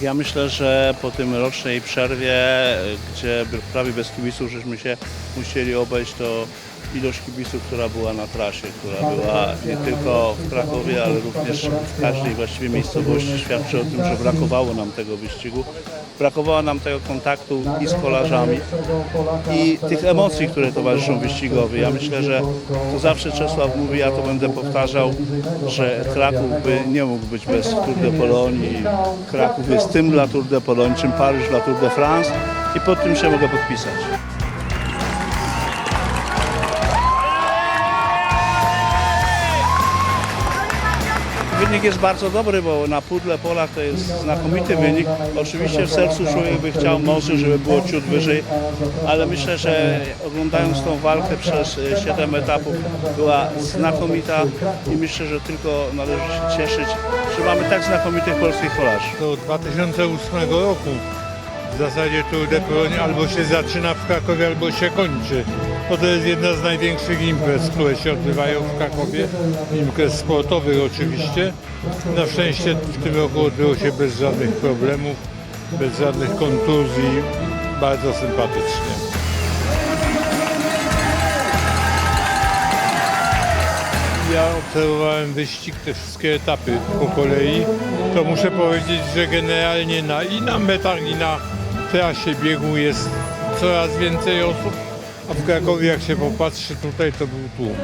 Ja myślę, że po tym rocznej przerwie, gdzie prawie bez kibiców żeśmy się musieli obejść, to ilość kibiców, która była na trasie, która była nie tylko w Krakowie, ale również w każdej właściwie miejscowości świadczy o tym, że brakowało nam tego wyścigu. Brakowało nam tego kontaktu i z kolarzami i tych emocji, które towarzyszą wyścigowi. Ja myślę, że to zawsze Czesław mówi, ja to będę powtarzał, że Kraków by nie mógł być bez Tour de Pologne. Kraków jest tym dla Tour de Pologne, czym Paryż dla Tour de France i pod tym się mogę podpisać. Wynik jest bardzo dobry, bo na pudle pola to jest znakomity wynik. Oczywiście w sercu człowiek by chciał może, żeby było ciut wyżej, ale myślę, że oglądając tą walkę przez 7 etapów była znakomita i myślę, że tylko należy się cieszyć, że mamy tak znakomitych polskich kolarzy. do 2008 roku. W zasadzie Tour de Pologne albo się zaczyna w Krakowie, albo się kończy. Bo to jest jedna z największych imprez, które się odbywają w Krakowie. Imprez sportowych oczywiście. Na szczęście w tym roku odbyło się bez żadnych problemów, bez żadnych kontuzji. Bardzo sympatycznie. Ja obserwowałem wyścig, te wszystkie etapy po kolei. To muszę powiedzieć, że generalnie na, i na metach, i na trasie biegu jest coraz więcej osób. A w Krakowie, jak się popatrzy tutaj, to był tłum.